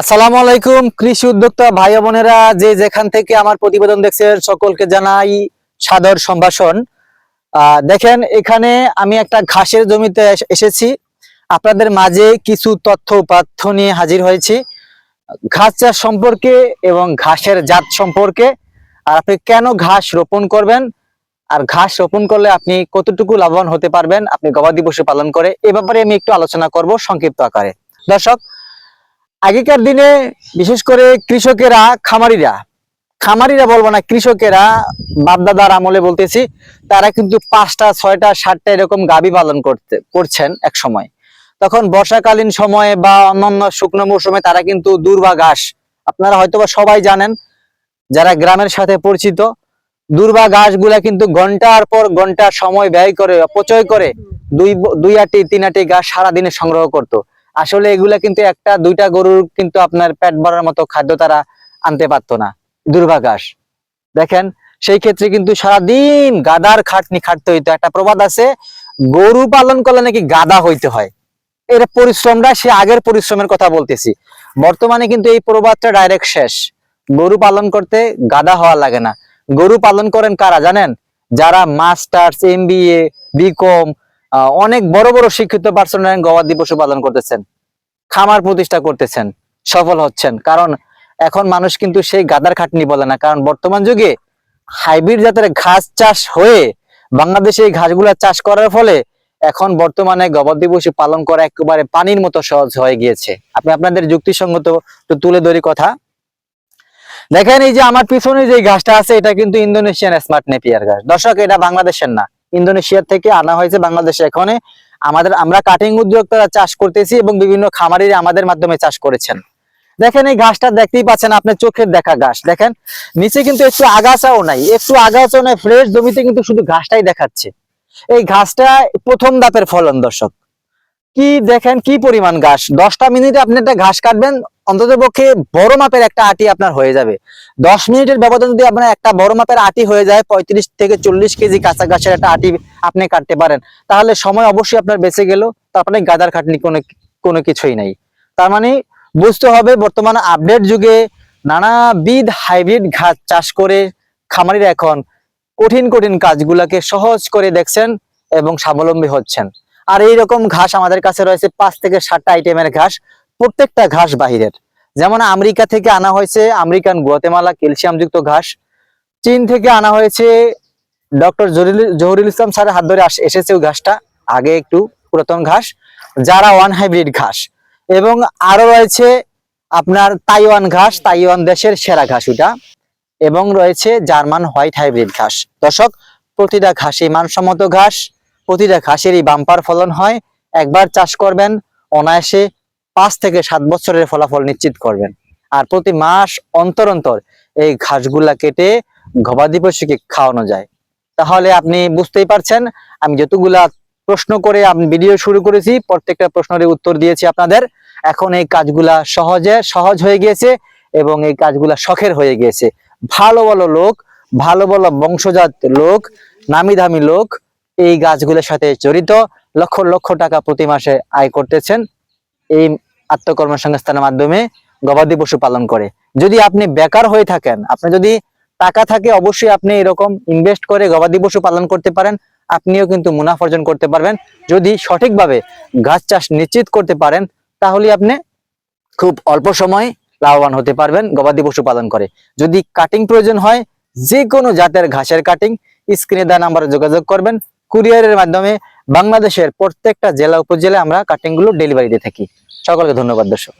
আসসালামু আলাইকুম, কৃষি উদ্যোক্তা ভাই বোনেরা। যে যেখান থেকে আমার প্রতিবেদন দেখছেন, সকলকে জানাই সাদর সম্ভাষণ। দেখেন, এখানে আমি একটা ঘাসের জমিতে এসেছি। আপনাদের মাঝে কিছু তথ্য উপাত্য নিয়ে হাজির হয়েছি। ঘাস চাষ সম্পর্কে এবং ঘাসের জাত সম্পর্কে। আর আপনি কেন ঘাস রোপণ করবেন? আর ঘাস রোপণ করলে আপনি কতটুকু লাভবান হতে পারবেন? আপনি গবাদি পশু পালন করে এ ব্যাপারে আমি একটু আলোচনা করব সংক্ষিপ্ত আকারে। দর্শক আগেকার দিনে বিশেষ করে কৃষকেরা, খামারিরা খামারিরা বলব না, কৃষকেরা বাপদাদার আমলে বলতেছি, তারা কিন্তু পাঁচটা, ছয়টা, সাতটা এরকম গাবি পালন করতে, করছেন এক সময় তখন বর্ষাকালীন সময়ে বা অন্যান্য শুকনো মৌসুমে তারা কিন্তু দুর্বা ঘাস, আপনারা হয়তোবা সবাই জানেন, যারা গ্রামের সাথে পরিচিত দুর্বা ঘাসগুলা কিন্তু ঘণ্টার পর ঘণ্টা সময় ব্যয় করে অপচয় করে দুই দুই আটি, তিন আটি ঘাস সারাদিনে সংগ্রহ করত। আসলে এগুলা কিন্তু একটা, দুইটা গরুর কিন্তু আপনার পেট ভরার মতো খাদ্য তারা আনতে পারতো না। দুর্বা ঘাস দেখেন, সেই ক্ষেত্রে কিন্তু সারাদিন গাদার খাটনি খাটতে হইতো। একটা প্রবাদ আছে, গরু পালন করলে নাকি গাদা হইতে হয়। এর পরিশ্রমটা, সে আগের পরিশ্রমের কথা বলতেছি। বর্তমানে কিন্তু এই প্রবাদটা ডাইরেক্ট শেষ। গরু পালন করতে গাদা হওয়া লাগে না। গরু পালন করেন কারা জানেন? যারা masters M B A B Com অনেক বড় বড় শিক্ষিত পার্সন গবাদি পশু পালন করতেছেন, খামার প্রতিষ্ঠা করতেছেন, সফল হচ্ছেন। কারণ এখন মানুষ কিন্তু সেই গাদার খাটনি বলে না। কারণ বর্তমান যুগে হাইব্রিড জাতের ঘাস চাষ হয়ে বাংলাদেশে এই ঘাসগুলা চাষ করার ফলে এখন বর্তমানে গবাদি পশু পালন করা একেবারে পানির মতো সহজ হয়ে গিয়েছে। আপনি আপনাদের যুক্তিসঙ্গত তুলে ধরি কথা। দেখেন এই যে আমার পিছনে যে ঘাসটা আছে, এটা কিন্তু ইন্দোনেশিয়ান স্মার্ট নেপিয়ার ঘাস। দর্শক, এটা বাংলাদেশের না। ইন্দোনেশিয়ার থেকে আনা হয়েছে বাংলাদেশে। এখানে আমাদের, আমরা কাটিং উদ্যোক্তারা চাষ করতেছি এবং বিভিন্ন খামারি আমাদের মাধ্যমে চাষ করেছেন। দেখেন এই ঘাসটা দেখতেই পাচ্ছেন, আপনার চোখের দেখা ঘাস। দেখেন, নিচে কিন্তু একটু আগাছাও নাই, একটু আগাছাও নাই ফ্রেশ জমিতে কিন্তু শুধু ঘাসটাই দেখাচ্ছে। এই ঘাসটা প্রথম দাপের ফলন, দর্শক। কি দেখেন, কি পরিমাণ ঘাস? দশটা মিনিটে আপনি একটা ঘাস কাটবেন অন্তত পক্ষে বড় মাপের একটা আটি আপনার হয়ে যাবে। দশ মিনিটের ব্যবধান যদি আপনার একটা বড় মাপের আটি হয়ে যায়, পঁয়ত্রিশ থেকে চল্লিশ কেজি কাঁচা ঘাসের একটা আটি আপনি কাটতে পারেন। তাহলে সময় অবশ্যই আপনার বেঁচে গেল, তারপরে গাদার খাটনি কোনো কোনো কিছুই নাই। তার মানে বুঝতে হবে, বর্তমান আপডেট যুগে নানাবিধ হাইব্রিড ঘাস চাষ করে খামারিরা এখন কঠিন কঠিন কাজগুলাকে সহজ করে দেখছেন এবং স্বাবলম্বী হচ্ছেন। আর এই রকম ঘাস আমাদের কাছে রয়েছে পাঁচ থেকে সাতটা আইটেমের ঘাস, প্রত্যেকটা ঘাস বাহিরের। যেমন আমেরিকা থেকে আনা হয়েছে আমেরিকান গুয়াতেমালা ক্যালসিয়ামযুক্ত ঘাস। চীন থেকে আনা হয়েছে ডক্টর জহুরুল ইসলাম স্যারের হাত ধরে এসেছে ওই ঘাসটা। আগে একটু পুরাতন ঘাস, যারা ওয়ান হাইব্রিড ঘাস। এবং আরও রয়েছে আপনার তাইওয়ান ঘাস, তাইওয়ান দেশের সেরা ঘাস ওটা এবং রয়েছে জার্মান হোয়াইট হাইব্রিড ঘাস। দর্শক, প্রতিটা ঘাসই মানসম্মত ঘাস। প্রতিটা ঘাসেরই বাম্পার ফলন হয়। একবার চাষ করবেন, অনায়াসে পাঁচ থেকে সাত বছরের ফলাফল নিশ্চিত করবেন। আর প্রতি মাস অন্তর অন্তর এই ঘাসগুলা কেটে গবাদি পশুকে খাওয়ানো যায়। তাহলে আপনি বুঝতেই পারছেন, আমি যতগুলা প্রশ্ন করে আমি ভিডিও শুরু করেছি, প্রত্যেকটা প্রশ্নের উত্তর দিয়েছি আপনাদের। এখন এই কাজগুলা সহজে, সহজ হয়ে গিয়েছে এবং এই কাজগুলা শখের হয়ে গিয়েছে। ভালো ভালো লোক, ভালো ভালো বংশজাত লোক, নামি দামি লোক এই গাছগুলোর সাথে জড়িত লক্ষ লক্ষ টাকা প্রতি মাসে আয় করতেছেন। এই আত্মকর্মসংস্থানের মাধ্যমে গবাদি পশু পালন করে। যদি আপনি বেকার হয়ে থাকেন আপনি যদি টাকা থাকে, অবশ্যই আপনি এরকম ইনভেস্ট করে গবাদি পশু পালন করতে পারেন। আপনিও কিন্তু মুনাফা অর্জন করতে পারবেন। যদি সঠিকভাবে গাছ চাষ নিশ্চিত করতে পারেন, তাহলে আপনি খুব অল্প সময় লাভবান হতে পারবেন গবাদি পশু পালন করে। যদি কাটিং প্রয়োজন হয় যে কোনো জাতের ঘাসের কাটিং স্ক্রিনে দেওয়া নাম্বারে যোগাযোগ করবেন। কুরিয়ারের মাধ্যমে বাংলাদেশের প্রত্যেকটা জেলা, উপজেলায় আমরা কাটিংগুলো ডেলিভারি দিয়ে থাকি। সকলকে ধন্যবাদ, দর্শক।